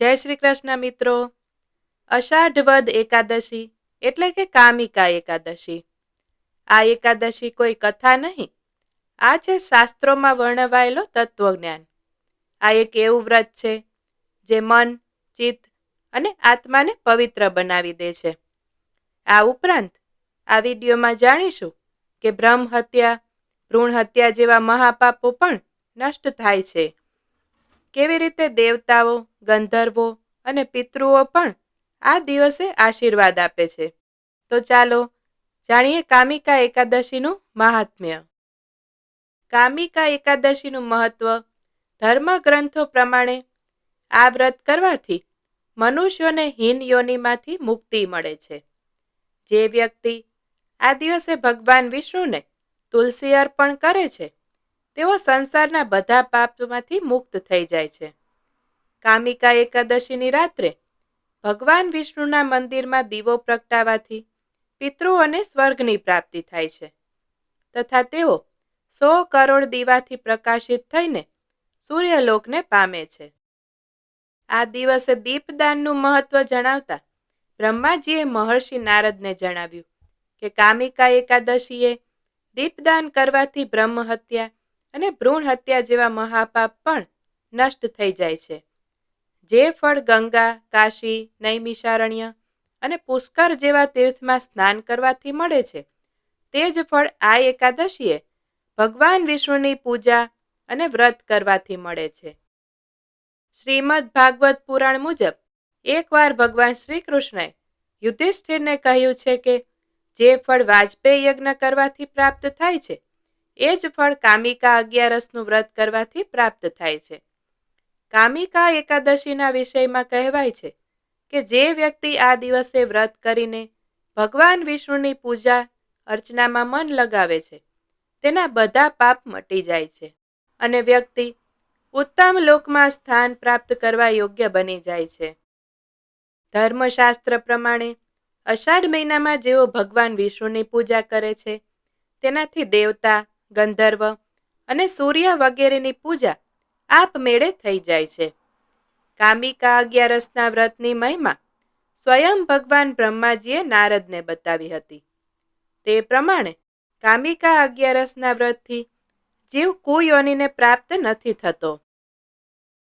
જય શ્રી કૃષ્ણ મિત્રો. અષાઢ વદ એકાદશી એટલે કે કામિકા એકાદશી. આ એકાદશી કોઈ કથા નહીં. આ છે શાસ્ત્રોમાં વર્ણવાયેલો તત્વજ્ઞાન. આ એક એવું વ્રત છે જે મન, ચિત્ત અને આત્માને પવિત્ર બનાવી દે છે. આ ઉપરાંત આ વિડીયોમાં જાણીશું કે બ્રહ્મ હત્યા ભ્રૂણ હત્યા જેવા મહાપાપો પણ નષ્ટ થાય છે. કેવી રીતે દેવતાઓ, ગંધર્વો અને પિતૃઓ પણ આ દિવસે આશીર્વાદ આપે છે? તો ચાલો જાણીએ કામિકા એકાદશીનું મહાત્મ્ય. કામિકા એકાદશીનું મહત્વ ધર્મ ગ્રંથો પ્રમાણે આ વ્રત કરવાથી મનુષ્યોને હીન યોનિમાંથી મુક્તિ મળે છે. જે વ્યક્તિ આ દિવસે ભગવાન વિષ્ણુને તુલસી અર્પણ કરે છે તેઓ સંસારના બધા પાપમાંથી મુક્ત થઈ જાય છે. કામિકા એકાદશીની રાત્રે ભગવાન વિષ્ણુના મંદિરમાં દીવો પ્રગટાવાથી પિતૃઓને સ્વર્ગની પ્રાપ્તિ થાય છે. તથા તેઓ સો કરોડ દીવાથી પ્રકાશિત થઈને સૂર્યલોકને પામે છે. આ દિવસે દીપદાનનું મહત્વ જણાવતા બ્રહ્માજીએ મહર્ષિ નારદને જણાવ્યું કે કામિકા એકાદશીએ દીપદાન કરવાથી બ્રહ્મ હત્યા અને ભ્રૂણ હત્યા જેવા મહાપાપ પણ નષ્ટ થઈ જાય છે. જે ફળ ગંગા, કાશી, નૈમિષારણ્ય અને પુષ્કર જેવા તીર્થમાં સ્નાન કરવાથી મળે છે, તે જ ફળ આ એકાદશીએ ભગવાન વિષ્ણુની પૂજા અને વ્રત કરવાથી મળે છે. શ્રીમદ ભાગવત પુરાણ મુજબ, એકવાર ભગવાન શ્રી કૃષ્ણએ યુધિષ્ઠિરને કહ્યું છે કે, જે ફળ વાજપેયી યજ્ઞ કરવાથી પ્રાપ્ત થાય છે એ જ ફળ કામિકા અગિયારસનું વ્રત કરવાથી પ્રાપ્ત થાય છે. કામિકા એકાદશીના વિષયમાં કહેવાય છે કે જે વ્યક્તિ આ દિવસે વ્રત કરીને ભગવાન વિષ્ણુની પૂજા અર્ચનામાં મન લગાવે છે, તેના બધા પાપ મટી જાય છે અને વ્યક્તિ ઉત્તમ લોકમાં સ્થાન પ્રાપ્ત કરવા યોગ્ય બની જાય છે. ધર્મશાસ્ત્ર પ્રમાણે અષાઢ મહિનામાં જેઓ ભગવાન વિષ્ણુની પૂજા કરે છે, તેનાથી દેવતા ગંધર્વ અને સૂર્ય વગેરેની પૂજા આપમેળે થઈ જાય છે. કામિકા અગિયારસના વ્રતની મહિમા સ્વયં ભગવાન બ્રહ્માજીએ નારદને બતાવી હતી. તે પ્રમાણે કામિકા અગિયારસના વ્રતથી જીવ કુયોનીને પ્રાપ્ત નથી થતો.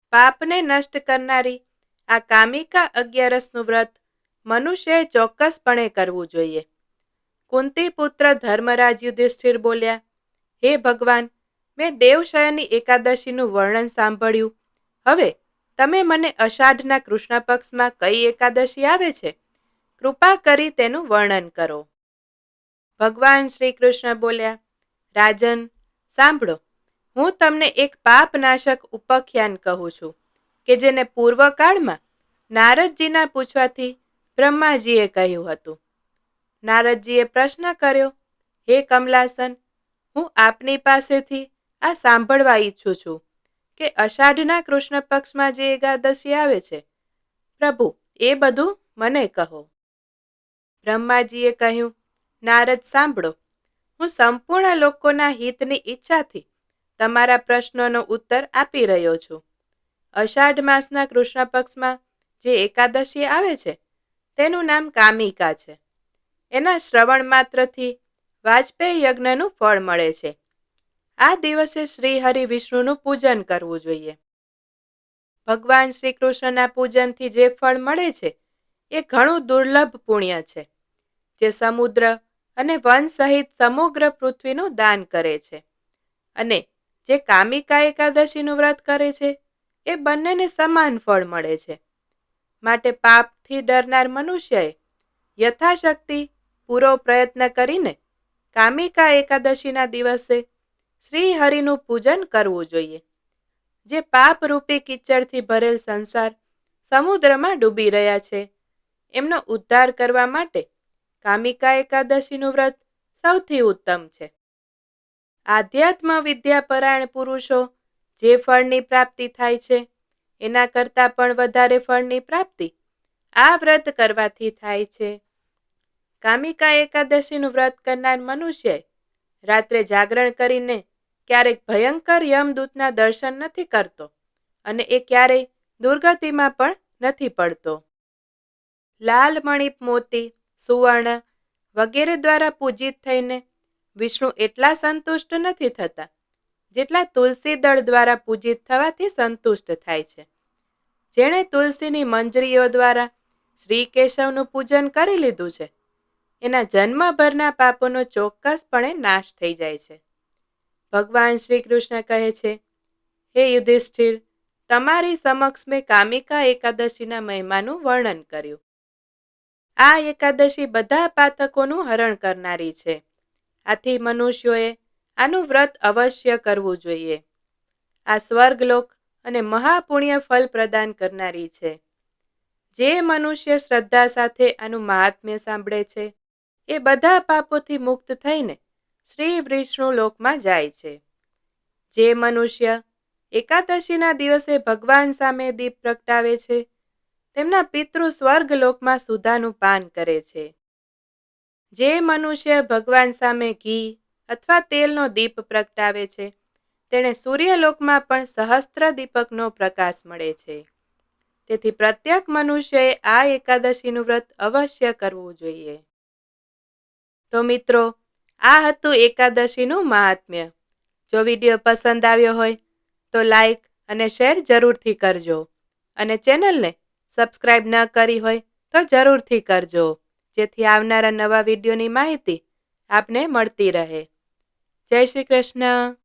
પાપને નષ્ટ કરનારી આ કામિકા અગિયારસનું વ્રત મનુષ્યએ ચોક્કસપણે કરવું જોઈએ. કુંતી પુત્ર ધર્મરાજ યુધિષ્ઠિર બોલ્યા હે ભગવાન, મેં દેવશયની એકાદશીનું વર્ણન સાંભળ્યું. હવે, તમે મને અષાઢના કૃષ્ણ પક્ષમાં કઈ એકાદશી આવે છે? કૃપા કરી તેનું વર્ણન કરો. ભગવાન શ્રી કૃષ્ણ બોલ્યા, રાજન, સાંભળો, હું તમને એક પાપનાશક ઉપખ્યાન કહું છું, કે જેને પૂર્વકાળમાં નારદજીના પૂછવાથી બ્રહ્માજીએ કહ્યું હતું. નારદજીએ પ્રશ્ન કર્યો, હે કમલાસન હું આપની પાસેથી આ સાંભળવા ઈચ્છું છું કે અષાઢના કૃષ્ણ પક્ષમાં જે એકાદશી આવે છે, પ્રભુ, એ બધું મને કહો. બ્રહ્માજીએ કહ્યું, નારદ, સાંભળો. હું સંપૂર્ણ લોકોના હિતની ઈચ્છાથી તમારા પ્રશ્નોનો ઉત્તર આપી રહ્યો છું. અષાઢ માસના કૃષ્ણ પક્ષમાં જે એકાદશી આવે છે, તેનું નામ કામિકા છે. એના શ્રવણ માત્રથી વાજપેયી યજ્ઞનું ફળ મળે છે. આ દિવસે શ્રી હરિ વિષ્ણુનું પૂજન કરવું જોઈએ. ભગવાન શ્રી કૃષ્ણના પૂજનથી જે ફળ મળે છે, એ ઘણું દુર્લભ પુણ્ય છે, જે સમુદ્ર અને વન સહિત સમગ્ર પૃથ્વીનું દાન કરે છે. અને જે કામિકા એકાદશીનું વ્રત કરે છે, એ બંનેને સમાન ફળ મળે છે. માટે પાપથી ડરનાર મનુષ્યએ યથાશક્તિ, પૂરો પ્રયત્ન કરીને કામિકા એકાદશીના દિવસે શ્રી હરિનું પૂજન કરવું જોઈએ. જે પાપરૂપી કિચડથી ભરેલ સંસાર સમુદ્રમાં ડૂબી રહ્યા છે. એમનો ઉદ્ધાર કરવા માટે કામિકા એકાદશીનું વ્રત સૌથી ઉત્તમ છે. આધ્યાત્મ વિદ્યાપરાયણ પુરુષો જે ફળની પ્રાપ્તિ થાય છે, એના કરતાં પણ વધારે ફળની પ્રાપ્તિ આ વ્રત કરવાથી થાય છે. કામિકા એકાદશીનું વ્રત કરનાર મનુષ્ય રાત્રે જાગરણ કરીને ક્યારેક ભયંકર યમદૂતના દર્શન નથી કરતો અને એ ક્યારેય દુર્ગતિમાં પણ નથી પડતો. લાલ મણિપ મોતી, સુવર્ણ વગેરે દ્વારા પૂજિત થઈને વિષ્ણુ એટલા સંતુષ્ટ નથી થતા જેટલા તુલસી દળ દ્વારા પૂજિત થવાથી સંતુષ્ટ થાય છે. જેણે તુલસીની મંજરીઓ દ્વારા શ્રી કેશવનું પૂજન કરી લીધું છે. એના જન્મભરના પાપોનો ચોક્કસપણે નાશ થઈ જાય છે. ભગવાન શ્રી કૃષ્ણ કહે છે, હે યુધિષ્ઠિર, તમારી સમક્ષ મેં કામિકા એકાદશીના મહિમાનું વર્ણન કર્યું. આ એકાદશી બધા પાતકોનું હરણ કરનારી છે. આથી મનુષ્યોએ આનું વ્રત અવશ્ય કરવું જોઈએ. આ સ્વર્ગલોક અને મહાપુણ્ય ફલ પ્રદાન કરનારી છે. જે મનુષ્ય શ્રદ્ધા સાથે આનું મહાત્મ્ય સાંભળે છે એ બધા પાપોથી મુક્ત થઈને શ્રી વિષ્ણુ લોકમાં જાય છે. જે મનુષ્ય એકાદશીના દિવસે ભગવાન સામે દીપ પ્રગટાવે છે, તેમના પિતૃ સ્વર્ગ લોકમાં સુધાનું પાન કરે છે. જે મનુષ્ય ભગવાન સામે ઘી અથવા તેલનો દીપ પ્રગટાવે છે, તેણે સૂર્યલોકમાં પણ સહસ્ત્ર દીપકનો પ્રકાશ મળે છે. તેથી પ્રત્યેક મનુષ્યએ આ એકાદશીનું વ્રત અવશ્ય કરવું જોઈએ. તો મિત્રો, આ હતું એકાદશીનું મહાત્મ્ય. જો વીડિયો પસંદ આવ્યો હોય, તો લાઈક અને શેર જરૂરથી કરજો. અને ચેનલને સબસ્ક્રાઈબ ન કરી હોય, તો જરૂરથી કરજો. જેથી આવનારા નવા વિડીયોની માહિતી આપને મળતી રહે. જય શ્રી કૃષ્ણ.